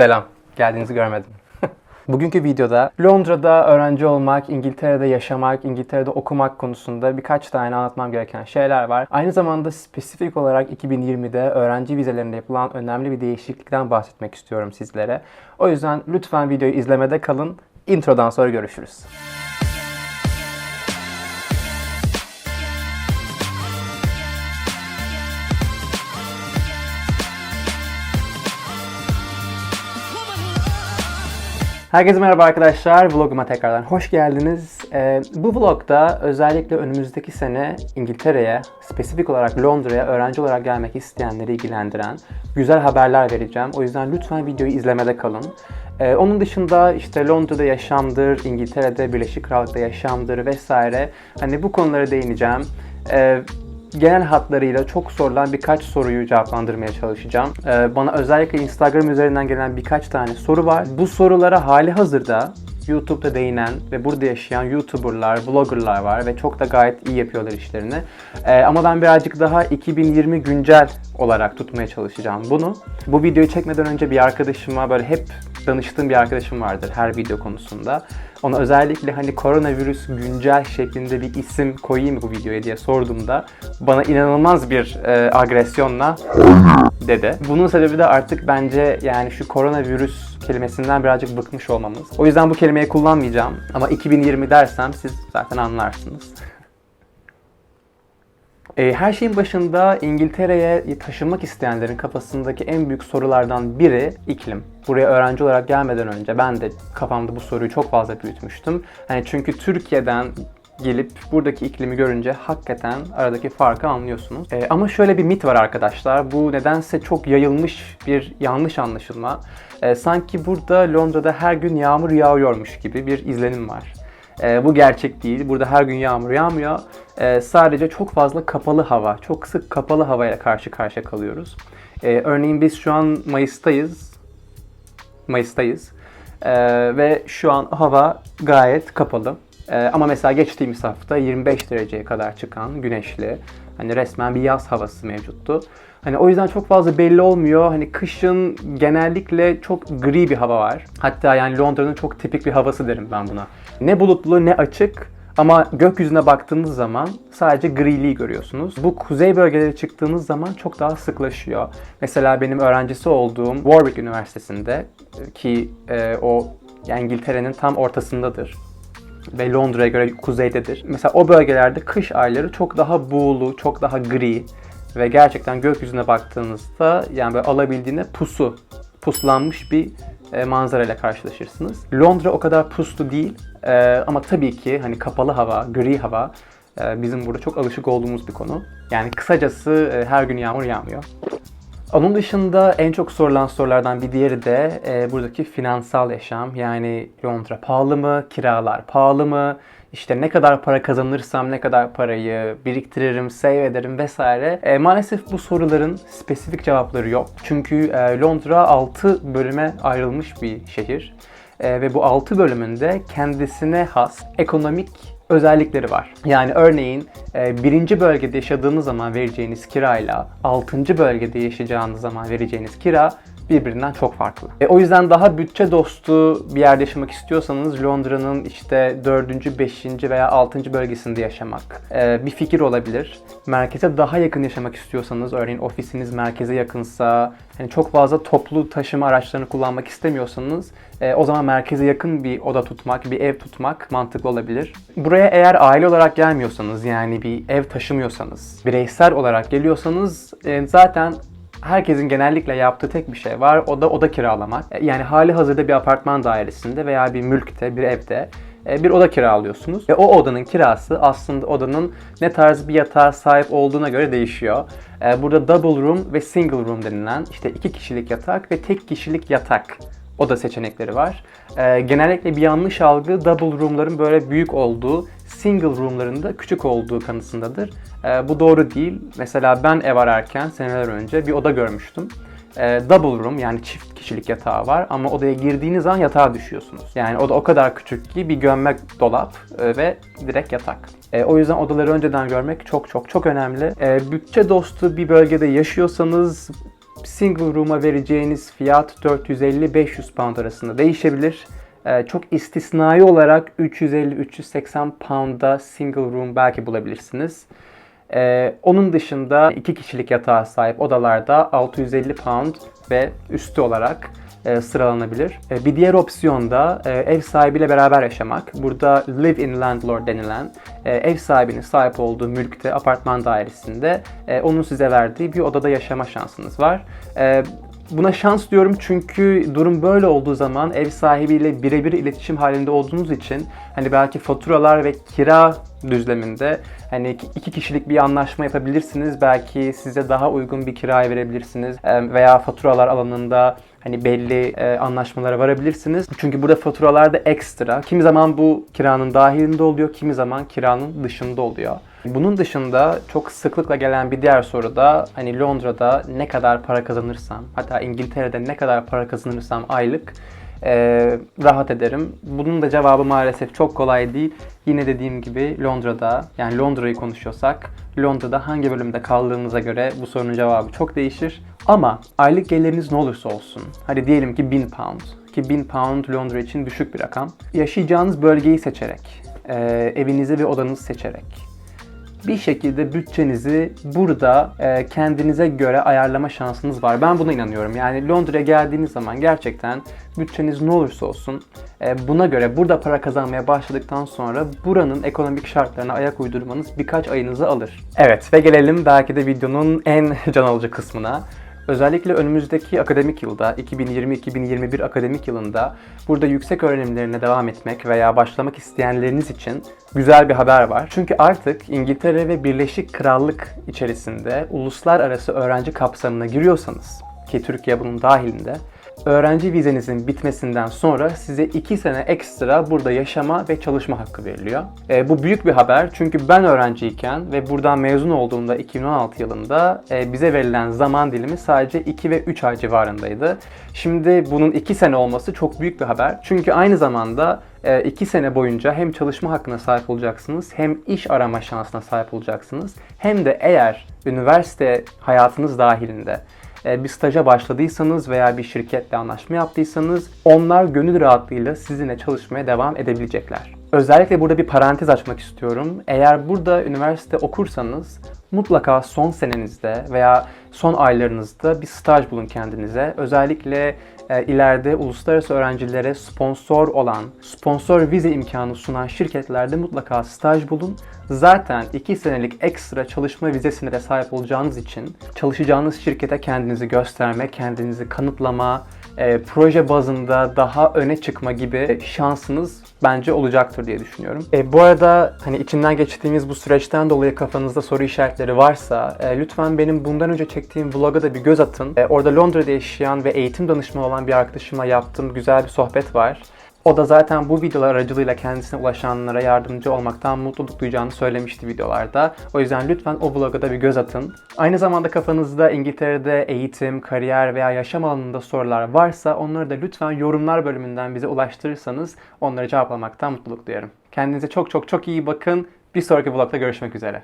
Selam. Geldiğinizi görmedim. Bugünkü videoda Londra'da öğrenci olmak, İngiltere'de yaşamak, İngiltere'de okumak konusunda birkaç tane anlatmam gereken şeyler var. Aynı zamanda spesifik olarak 2020'de öğrenci vizelerinde yapılan önemli bir değişiklikten bahsetmek istiyorum sizlere. O yüzden lütfen videoyu izlemede kalın. Introdan sonra görüşürüz. Herkese merhaba arkadaşlar. Vloguma tekrardan hoş geldiniz. Ee, bu vlogda özellikle önümüzdeki sene İngiltere'ye, spesifik olarak Londra'ya öğrenci olarak gelmek isteyenleri ilgilendiren güzel haberler vereceğim. O yüzden lütfen videoyu izlemede kalın. Ee, onun dışında işte Londra'da yaşamdır, İngiltere'de, Birleşik Krallık'ta yaşamdır vesaire. Hani bu konulara değineceğim. Ee, genel hatlarıyla çok sorulan birkaç soruyu cevaplandırmaya çalışacağım. Ee, bana özellikle Instagram üzerinden gelen birkaç tane soru var. Bu sorulara hali hazırda YouTube'da değinen ve burada yaşayan YouTuber'lar, blogger'lar var ve çok da gayet iyi yapıyorlar işlerini. Ee, ama ben birazcık daha 2020 güncel olarak tutmaya çalışacağım bunu. Bu videoyu çekmeden önce bir arkadaşıma böyle hep danıştığım bir arkadaşım vardır her video konusunda. Ona özellikle hani koronavirüs güncel şeklinde bir isim koyayım bu videoya diye sorduğumda bana inanılmaz bir e, agresyonla dedi. Bunun sebebi de artık bence yani şu koronavirüs kelimesinden birazcık bıkmış olmamız. O yüzden bu kelimeyi kullanmayacağım ama 2020 dersem siz zaten anlarsınız. E, Her şeyin başında İngiltere'ye taşınmak isteyenlerin kafasındaki en büyük sorulardan biri iklim. Buraya öğrenci olarak gelmeden önce ben de kafamda bu soruyu çok fazla büyütmüştüm. Hani çünkü Türkiye'den gelip buradaki iklimi görünce hakikaten aradaki farkı anlıyorsunuz. E, ama şöyle bir mit var arkadaşlar. Bu nedense çok yayılmış bir yanlış anlaşılma. E, sanki burada Londra'da her gün yağmur yağıyormuş gibi bir izlenim var. E, bu gerçek değil. Burada her gün yağmur yağmıyor. E, sadece çok fazla kapalı hava, çok sık kapalı havaya karşı karşıya kalıyoruz. E, örneğin biz şu an Mayıs'tayız. Mayıs'tayız. E, ve şu an hava gayet kapalı. E, ama mesela geçtiğimiz hafta 25 dereceye kadar çıkan güneşli, hani resmen bir yaz havası mevcuttu. Hani o yüzden çok fazla belli olmuyor. Hani kışın genellikle çok gri bir hava var. Hatta yani Londra'nın çok tipik bir havası derim ben buna. Ne bulutlu ne açık ama gökyüzüne baktığınız zaman sadece griliği görüyorsunuz. Bu kuzey bölgelere çıktığınız zaman çok daha sıklaşıyor. Mesela benim öğrencisi olduğum Warwick Üniversitesi'nde ki e, o İngiltere'nin tam ortasındadır ve Londra'ya göre kuzeydedir. Mesela o bölgelerde kış ayları çok daha buğulu, çok daha gri ve gerçekten gökyüzüne baktığınızda yani böyle alabildiğine pusu, puslanmış bir e, manzara ile karşılaşırsınız. Londra o kadar puslu değil e, ama tabii ki hani kapalı hava, gri hava e, bizim burada çok alışık olduğumuz bir konu. Yani kısacası her gün yağmur yağmıyor. Onun dışında en çok sorulan sorulardan bir diğeri de e, buradaki finansal yaşam. Yani Londra pahalı mı, kiralar pahalı mı, işte ne kadar para kazanırsam ne kadar parayı biriktiririm, save ederim vesaire. E, maalesef bu soruların spesifik cevapları yok. Çünkü e, Londra 6 bölüme ayrılmış bir şehir. E, ve bu 6 bölümünde kendisine has ekonomik özellikleri var. Yani örneğin e, birinci bölgede yaşadığınız zaman vereceğiniz kirayla altıncı bölgede yaşayacağınız zaman vereceğiniz kira birbirinden çok farklı. E, o yüzden daha bütçe dostu bir yerde yaşamak istiyorsanız Londra'nın işte 4. 5. veya 6. bölgesinde yaşamak e, bir fikir olabilir. Merkeze daha yakın yaşamak istiyorsanız örneğin ofisiniz merkeze yakınsa hani çok fazla toplu taşıma araçlarını kullanmak istemiyorsanız e, o zaman merkeze yakın bir oda tutmak, bir ev tutmak mantıklı olabilir. Buraya eğer aile olarak gelmiyorsanız yani bir ev taşımıyorsanız, bireysel olarak geliyorsanız e, zaten herkesin genellikle yaptığı tek bir şey var. O da oda kiralamak. E, Yani hali hazırda bir apartman dairesinde veya bir mülkte, bir evde e, bir oda kiralıyorsunuz. Ve o odanın kirası aslında odanın ne tarz bir yatağa sahip olduğuna göre değişiyor. E, Burada double room ve single room denilen işte iki kişilik yatak ve tek kişilik yatak oda seçenekleri var. Genellikle bir yanlış algı double room'ların böyle büyük olduğu, single room'ların da küçük olduğu kanısındadır. E, bu doğru değil. Mesela ben ev ararken seneler önce bir oda görmüştüm. E, double room yani çift kişilik yatağı var ama odaya girdiğiniz an yatağa düşüyorsunuz. Yani oda o kadar küçük ki bir gömmek dolap e, ve direkt yatak. E, o yüzden odaları önceden görmek çok çok çok önemli. E, bütçe dostu bir bölgede yaşıyorsanız single room'a vereceğiniz fiyat 450-500 pound arasında değişebilir. Ee, çok istisnai olarak 350-380 pound'a single room belki bulabilirsiniz. Ee, onun dışında iki kişilik yatağa sahip odalarda 650 pound ve üstü olarak e, sıralanabilir. E, bir diğer opsiyon da e, ev sahibiyle beraber yaşamak. Burada live-in landlord denilen e, ev sahibinin sahip olduğu mülkte, apartman dairesinde e, onun size verdiği bir odada yaşama şansınız var. E, Buna şans diyorum çünkü durum böyle olduğu zaman ev sahibiyle birebir iletişim halinde olduğunuz için hani belki faturalar ve kira düzleminde hani iki kişilik bir anlaşma yapabilirsiniz. Belki size daha uygun bir kiraya verebilirsiniz Eee, veya faturalar alanında hani belli e, anlaşmalara varabilirsiniz. Çünkü burada faturalar da ekstra. Kimi zaman bu kiranın dahilinde oluyor, kimi zaman kiranın dışında oluyor. Bunun dışında çok sıklıkla gelen bir diğer soru da hani Londra'da ne kadar para kazanırsam, hatta İngiltere'de ne kadar para kazanırsam aylık e, rahat ederim. Bunun da cevabı maalesef çok kolay değil. Yine dediğim gibi Londra'da, yani Londra'yı konuşuyorsak, Londra'da hangi bölümde kaldığınıza göre bu sorunun cevabı çok değişir. Ama aylık geliriniz ne olursa olsun, hadi diyelim ki 1000 pound, ki 1000 pound Londra için düşük bir rakam. Yaşayacağınız bölgeyi seçerek, e, evinizi ve odanızı seçerek, bir şekilde bütçenizi burada e, kendinize göre ayarlama şansınız var. Ben buna inanıyorum. Yani Londra'ya geldiğiniz zaman gerçekten bütçeniz ne olursa olsun e, buna göre burada para kazanmaya başladıktan sonra buranın ekonomik şartlarına ayak uydurmanız birkaç ayınızı alır. Evet ve gelelim belki de videonun en can alıcı kısmına. Özellikle önümüzdeki akademik yılda, 2020-2021 akademik yılında burada yüksek öğrenimlerine devam etmek veya başlamak isteyenleriniz için güzel bir haber var. Çünkü artık İngiltere ve Birleşik Krallık içerisinde uluslararası öğrenci kapsamına giriyorsanız ki Türkiye bunun dahilinde öğrenci vizenizin bitmesinden sonra size 2 sene ekstra burada yaşama ve çalışma hakkı veriliyor. E, bu büyük bir haber çünkü ben öğrenciyken ve buradan mezun olduğumda 2016 yılında e, bize verilen zaman dilimi sadece 2 ve 3 ay civarındaydı. Şimdi bunun 2 sene olması çok büyük bir haber. Çünkü aynı zamanda 2 sene boyunca hem çalışma hakkına sahip olacaksınız hem iş arama şansına sahip olacaksınız. Hem de eğer üniversite hayatınız dahilinde e, bir staja başladıysanız veya bir şirketle anlaşma yaptıysanız onlar gönül rahatlığıyla sizinle çalışmaya devam edebilecekler. Özellikle burada bir parantez açmak istiyorum. Eğer burada üniversite okursanız mutlaka son senenizde veya son aylarınızda bir staj bulun kendinize. Özellikle e, ileride uluslararası öğrencilere sponsor olan, sponsor vize imkanı sunan şirketlerde mutlaka staj bulun. Zaten 2 senelik ekstra çalışma vizesine de sahip olacağınız için çalışacağınız şirkete kendinizi gösterme, kendinizi kanıtlama, e, proje bazında daha öne çıkma gibi şansınız bence olacaktır diye düşünüyorum. E, bu arada hani içinden geçtiğimiz bu süreçten dolayı kafanızda soru işaretleri varsa e, lütfen benim bundan önce çektiğim vloga da bir göz atın. E, orada Londra'da yaşayan ve eğitim danışmanı olan bir arkadaşımla yaptığım güzel bir sohbet var. O da zaten bu videolar aracılığıyla kendisine ulaşanlara yardımcı olmaktan mutluluk duyacağını söylemişti videolarda. O yüzden lütfen o vloga da bir göz atın. Aynı zamanda kafanızda İngiltere'de eğitim, kariyer veya yaşam alanında sorular varsa onları da lütfen yorumlar bölümünden bize ulaştırırsanız onları cevaplamaktan mutluluk duyarım. Kendinize çok çok çok iyi bakın. Bir sonraki vlogda görüşmek üzere.